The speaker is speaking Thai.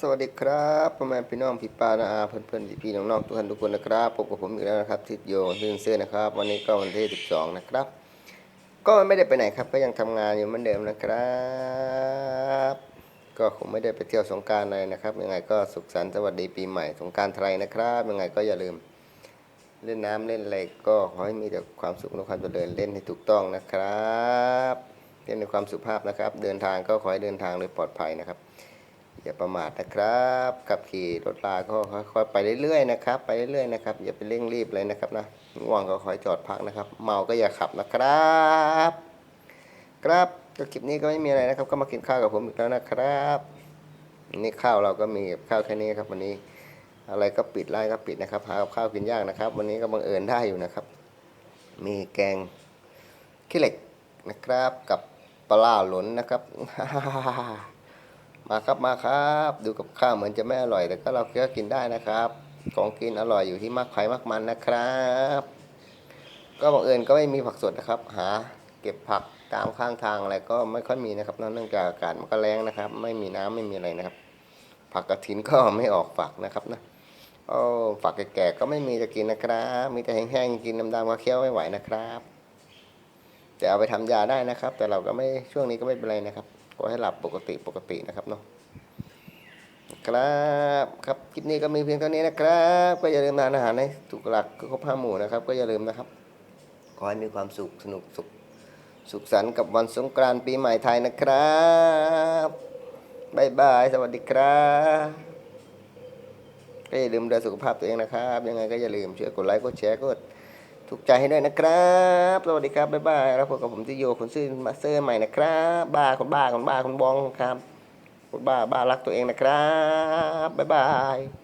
สวัสดีครับพ่อแม่พี่น้องพี่ป้านาอาเพื่อนเพื่อนพี่พี่น้องน้องทุกท่านทุกคนนะครับพบกับผมอีกแล้วนะครับทิศโยทิศเสื้อนะครับ วันนี้ก็วันที่12นะครับ ก็ไม่ได้ไปไหนครับ ก็ยังทำงานอยู่เหมือนเดิมนะครับ ก็คงไม่ได้ไปเที่ยวสงการอะไรนะครับ ยังไงก็สุขสันต์สวัสดีปีใหม่สงการไทยนะครับ ยังไงก็อย่าลืม เล่นน้ำเล่นอะไรก็ขอให้มีแต่ความสุขและความเจริญเล่นให้ถูกต้องนะครับเล่นในความสุภาพนะครับ เดินทางก็ขอให้เดินทางโดยปลอดภัยนะครับ อย่าประมาทนะครับขับขี่รถลาก็ค่อยๆไปเรื่อยๆนะครับ ไปเรื่อยๆนะครับ อย่าไปเร่งรีบเลยนะครับนะง่วงก็คอยจอดพักนะครับ เมาก็อย่าขับนะครับ ครับก็คลิปนี้ก็ไม่มีอะไรนะครับ ก็มากินข้าวกับผมอีกแล้วนะครับนี่ข้าวเราก็มีข้าวแค่นี้ครับวันนี้ อะไรก็ปิดไล่ก็ปิดนะครับ หากับข้าวกินยากนะครับ วันนี้ก็บังเอิญได้อยู่นะครับ มีแกงขี้เหล็กนะครับ กับปลาร้าหลนนะครับ มาครับมาครับ ดูกับข้าวเหมือนจะไม่อร่อยแต่ก็เราก็กินได้นะครับ ของกินอร่อยอยู่ที่มากไผ่มากมันนะครับ ก็บังเอิญก็ไม่มีผักสดนะครับ หาเก็บผักตามข้างทางอะไรก็ไม่ค่อยมีนะครับเนื่องจากอากาศมันก็แรงนะครับ ไม่มีน้ำไม่มีอะไรนะครับ ผักกระถินก็ไม่ออกฝักนะครับนะโอ้ฝักแก่ๆก็ไม่มีจะกินนะครับ มีแต่แห้งๆกินดำๆก็เคี้ยวไม่ไหวนะครับแต่เอาไปทำยาได้นะครับ แต่เราก็ไม่ช่วงนี้ก็ไม่เป็นไรนะครับ ก็ให้หลับปกติปกตินะครับเนาะครับครับคลิปนี้ก็มีเพียงเท่านี้นะครับ ก็อย่าลืมทานอาหารให้ถูกหลักก็ครบห้าหมู่นะครับ ก็อย่าลืมนะครับ ขอให้มีความสุขสนุกสุขสุขสันต์กับวันสงกรานต์ปีใหม่ไทยนะครับบายบาย สวัสดีครับก็อย่าลืมดูแลสุขภาพตัวเองนะครับ ยังไงก็อย่าลืมช่วยกดไลค์กดแชร์กด ถูกใจให้ด้วยนะครับ สวัสดีครับ บ๊ายบายแล้วพบกับผมที่โยคนซื่อมาเซอร์ใหม่นะครับ บ้าคนบ้าคนบ้าคนบองครับคนบ้าบ้ารักตัวเองนะครับ บ๊ายบาย